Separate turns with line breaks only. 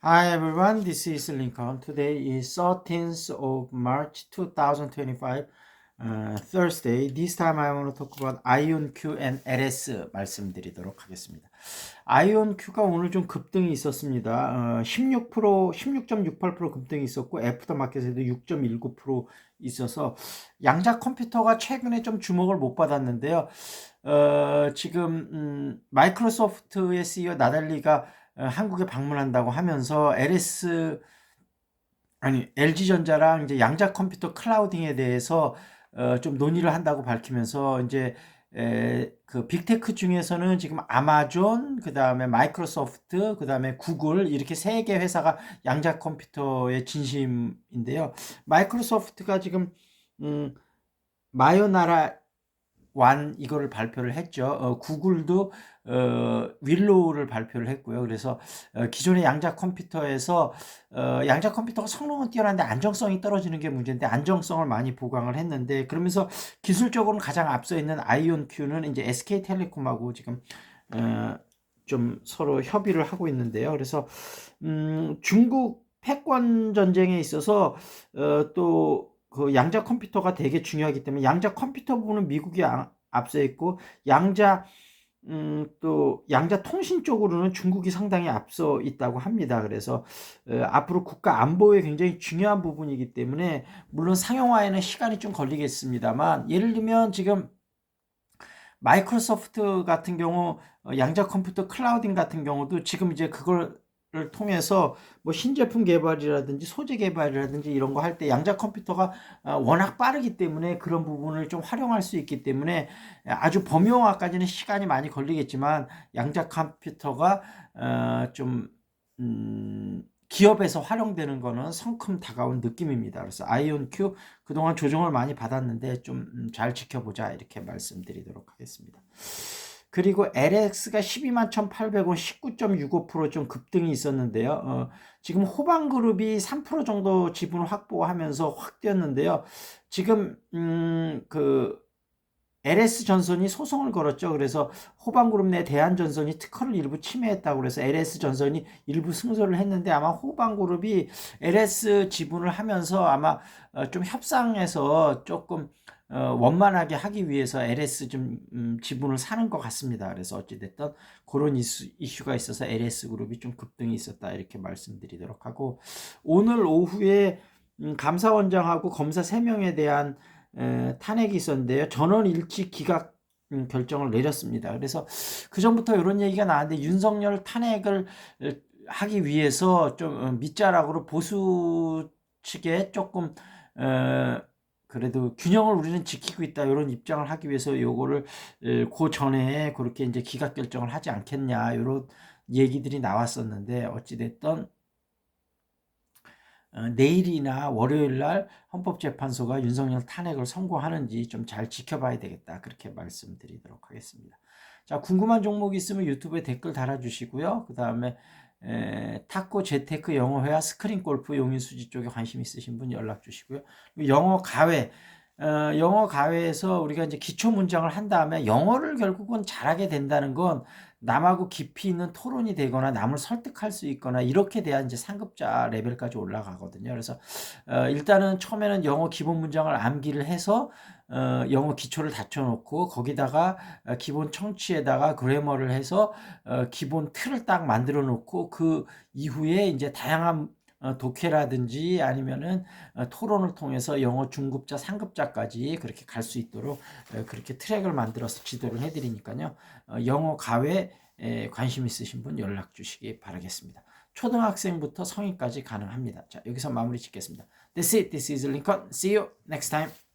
Hi everyone, this is Lincoln. Today is 13th of March 2025, uh, Thursday. This time I want to talk about IonQ and LS 말씀드리도록 하겠습니다. IonQ가 오늘 좀 급등이 있었습니다. 어, 16%, 16.68% 급등이 있었고 애프터 마켓에도 6.19% 있어서 양자 컴퓨터가 최근에 좀 주목을 못 받았는데요. 어, 지금 음, 마이크로소프트의 CEO 나달리가 어, 한국에 방문한다고 하면서 LS 아니 LG전자랑 이제 양자 컴퓨터 클라우딩에 대해서 어, 좀 논의를 한다고 밝히면서 이제 에, 그 빅테크 중에서는 지금 아마존, 그 다음에 마이크로소프트, 그 다음에 구글 이렇게 세 개 회사가 양자 컴퓨터의 진심인데요. 마이크로소프트가 지금 음, 마요나라 완 이거를 발표를 했죠. 어, 구글도 어, 윌로우를 발표를 했고요. 그래서 어, 기존의 양자 컴퓨터에서 어, 양자 컴퓨터가 성능은 뛰어난데 안정성이 떨어지는 게 문제인데 안정성을 많이 보강을 했는데 그러면서 기술적으로는 가장 앞서 있는 아이온큐는 이제 SK텔레콤하고 지금 어, 좀 서로 협의를 하고 있는데요. 그래서 음, 중국 패권 전쟁에 있어서 어, 또그 양자 컴퓨터가 되게 중요하기 때문에 양자 컴퓨터 부분은 미국이 아, 앞서 있고 양자 음, 또 양자 통신 쪽으로는 중국이 상당히 앞서 있다고 합니다. 그래서 어, 앞으로 국가 안보에 굉장히 중요한 부분이기 때문에 물론 상용화에는 시간이 좀 걸리겠습니다만 예를 들면 지금 마이크로소프트 같은 경우 어, 양자 컴퓨터 클라우딩 같은 경우도 지금 이제 그걸 를 통해서 뭐 신제품 개발이라든지 소재 개발이라든지 이런 거 할 때 양자 컴퓨터가 어, 워낙 빠르기 때문에 그런 부분을 좀 활용할 수 있기 때문에 아주 범용화까지는 시간이 많이 걸리겠지만 양자 컴퓨터가 어, 좀 음, 기업에서 활용되는 거는 성큼 다가온 느낌입니다. 그래서 아이온 큐 그동안 조정을 많이 받았는데 좀 잘 지켜보자 이렇게 말씀드리도록 하겠습니다. 그리고 LX가 12만 1,800원 19.65%좀 급등이 있었는데요. 어, 지금 호방그룹이 3% 정도 지분 확보하면서 확 뛰었는데요. 지금 음, 그 LS 전선이 소송을 걸었죠. 그래서 호방그룹 내 대한전선이 특허를 일부 침해했다고 그래서 LS 전선이 일부 승소를 했는데 아마 호방그룹이 LS 지분을 하면서 아마 어, 좀 협상해서 조금 어, 원만하게 하기 위해서 LS 좀 음, 지분을 사는 것 같습니다. 그래서 어찌됐든 그런 이슈, 이슈가 있어서 LS 그룹이 좀 급등이 있었다 이렇게 말씀드리도록 하고 오늘 오후에 음, 감사원장하고 검사 3명에 대한 에, 탄핵이 있었는데요. 전원 일치 기각 음, 결정을 내렸습니다. 그래서 그 전부터 이런 얘기가 나왔는데 윤석열 탄핵을 하기 위해서 좀 어, 밑자락으로 보수 측에 조금 어, 그래도 균형을 우리는 지키고 있다 이런 입장을 하기 위해서 요거를 그 전에 그렇게 이제 기각 결정을 하지 않겠냐 이런 얘기들이 나왔었는데 어찌 됐던 어, 내일이나 월요일 날 헌법재판소가 윤석열 탄핵을 선고하는지 좀 잘 지켜봐야 되겠다 그렇게 말씀드리도록 하겠습니다. 자 궁금한 종목 있으면 유튜브에 댓글 달아주시고요. 그 다음에 에, 탁구, 재테크, 영어회화, 스크린 골프, 용인 수지 쪽에 관심 있으신 분 연락 주시고요. 영어 가외, 어, 영어 가외에서 우리가 이제 기초 문장을 한 다음에 영어를 결국은 잘하게 된다는 건 남하고 깊이 있는 토론이 되거나 남을 설득할 수 있거나 이렇게 돼야 이제 상급자 레벨까지 올라가거든요. 그래서 어, 일단은 처음에는 영어 기본 문장을 암기를 해서 어, 영어 기초를 갖춰놓고 거기다가 어, 기본 청취에다가 그래머를 해서 어, 기본 틀을 딱 만들어 놓고 그 이후에 이제 다양한 어, 독해라든지 아니면은 어, 토론을 통해서 영어 중급자, 상급자까지 그렇게 갈 수 있도록 어, 그렇게 트랙을 만들어서 지도를 해드리니까요. 영어 가외 관심 있으신 분 연락 주시기 바라겠습니다. 초등학생부터 성인까지 가능합니다. 자, 여기서 마무리 짓겠습니다. That's it. This is Lincoln. See you next time.